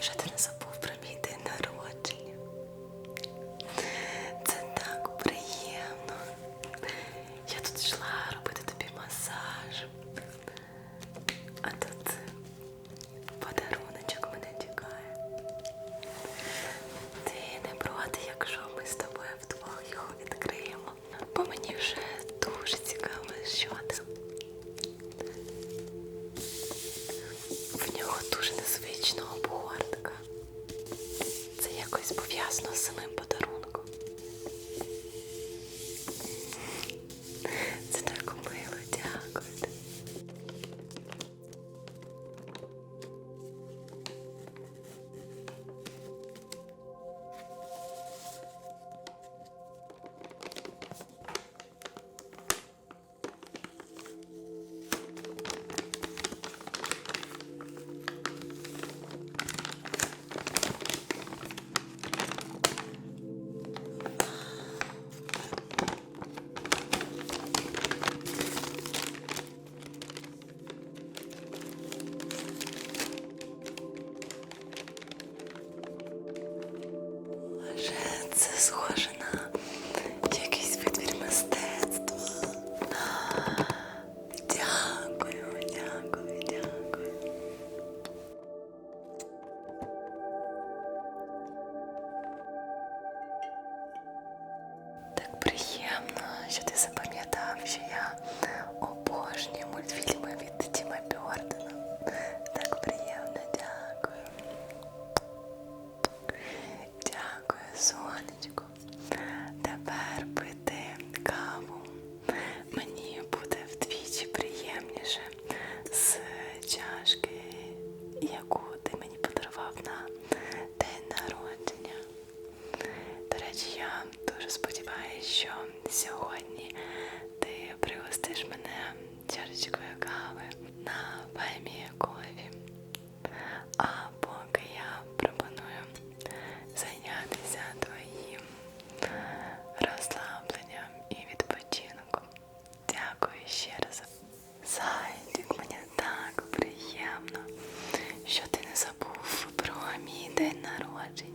що ти не забув про мій день народження. Це так приємно. Я тут йшла робити тобі масаж. А тут подаруночок мене чекає. Ти не проти, якщо ми з тобою вдвох його відкриємо. Бо мені вже дуже цікаво, що. В нього дуже незвично обгорне якось пов'язано з самим потоком. це схоже. Ten narodin.